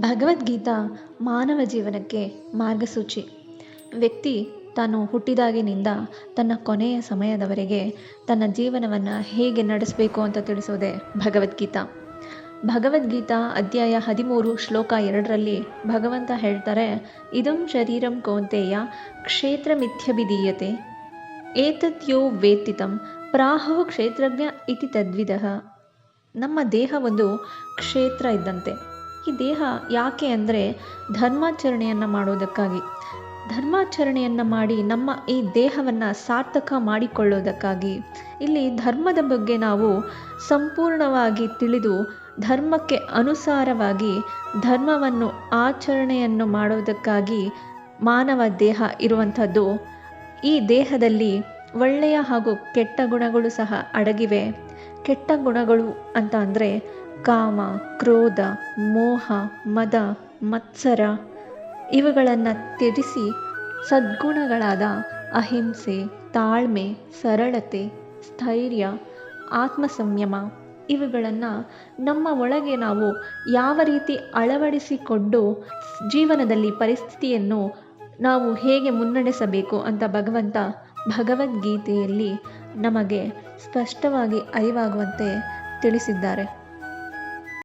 ಭಗವದ್ಗೀತಾ ಮಾನವ ಜೀವನಕ್ಕೆ ಮಾರ್ಗಸೂಚಿ. ವ್ಯಕ್ತಿ ತಾನು ಹುಟ್ಟಿದಾಗಿನಿಂದ ತನ್ನ ಕೊನೆಯ ಸಮಯದವರೆಗೆ ತನ್ನ ಜೀವನವನ್ನು ಹೇಗೆ ನಡೆಸಬೇಕು ಅಂತ ತಿಳಿಸೋದೇ ಭಗವದ್ಗೀತಾ. ಭಗವದ್ಗೀತಾ ಅಧ್ಯಾಯ ಹದಿಮೂರು ಶ್ಲೋಕ ಎರಡರಲ್ಲಿ ಭಗವಂತ ಹೇಳ್ತಾರೆ, ಇದಂ ಶರೀರಂ ಕೌಂತೆಯ ಕ್ಷೇತ್ರ ಮಿಥ್ಯಭಿಧೀಯತೆ. ಏತದ್ಯೋ ವೇತ್ತಿತಂ ಪ್ರಾಹೋ ಕ್ಷೇತ್ರಜ್ಞ ಇತಿ ತದ್ವಿಧ ನಮ್ಮ ದೇಹ ಒಂದು ಕ್ಷೇತ್ರ ಇದ್ದಂತೆ. ಈ ದೇಹ ಯಾಕೆ ಅಂದರೆ ಧರ್ಮಾಚರಣೆಯನ್ನು ಮಾಡೋದಕ್ಕಾಗಿ. ಧರ್ಮಾಚರಣೆಯನ್ನು ಮಾಡಿ ನಮ್ಮ ಈ ದೇಹವನ್ನು ಸಾರ್ಥಕ ಮಾಡಿಕೊಳ್ಳೋದಕ್ಕಾಗಿ. ಇಲ್ಲಿ ಧರ್ಮದ ಬಗ್ಗೆ ನಾವು ಸಂಪೂರ್ಣವಾಗಿ ತಿಳಿದು ಧರ್ಮಕ್ಕೆ ಅನುಸಾರವಾಗಿ ಧರ್ಮವನ್ನು ಆಚರಣೆಯನ್ನು ಮಾಡೋದಕ್ಕಾಗಿ ಮಾನವ ದೇಹ ಇರುವಂಥದ್ದು. ಈ ದೇಹದಲ್ಲಿ ಒಳ್ಳೆಯ ಹಾಗೂ ಕೆಟ್ಟ ಗುಣಗಳು ಸಹ ಅಡಗಿವೆ. ಕೆಟ್ಟ ಗುಣಗಳು ಅಂತ ಕಾಮ, ಕ್ರೋಧ, ಮೋಹ, ಮದ, ಮತ್ಸರ ಇವುಗಳನ್ನು ತ್ಯಜಿಸಿ ಸದ್ಗುಣಗಳಾದ ಅಹಿಂಸೆ, ತಾಳ್ಮೆ, ಸರಳತೆ, ಸ್ಥೈರ್ಯ, ಆತ್ಮಸಂಯಮ ಇವುಗಳನ್ನು ನಮ್ಮ ಒಳಗೆ ನಾವು ಯಾವ ರೀತಿ ಅಳವಡಿಸಿಕೊಂಡು ಜೀವನದಲ್ಲಿ ಪರಿಸ್ಥಿತಿಯನ್ನು ನಾವು ಹೇಗೆ ಮುನ್ನಡೆಸಬೇಕು ಅಂತ ಭಗವಂತ ಭಗವದ್ಗೀತೆಯಲ್ಲಿ ನಮಗೆ ಸ್ಪಷ್ಟವಾಗಿ ಅರಿವಾಗುವಂತೆ ತಿಳಿಸಿದ್ದಾರೆ.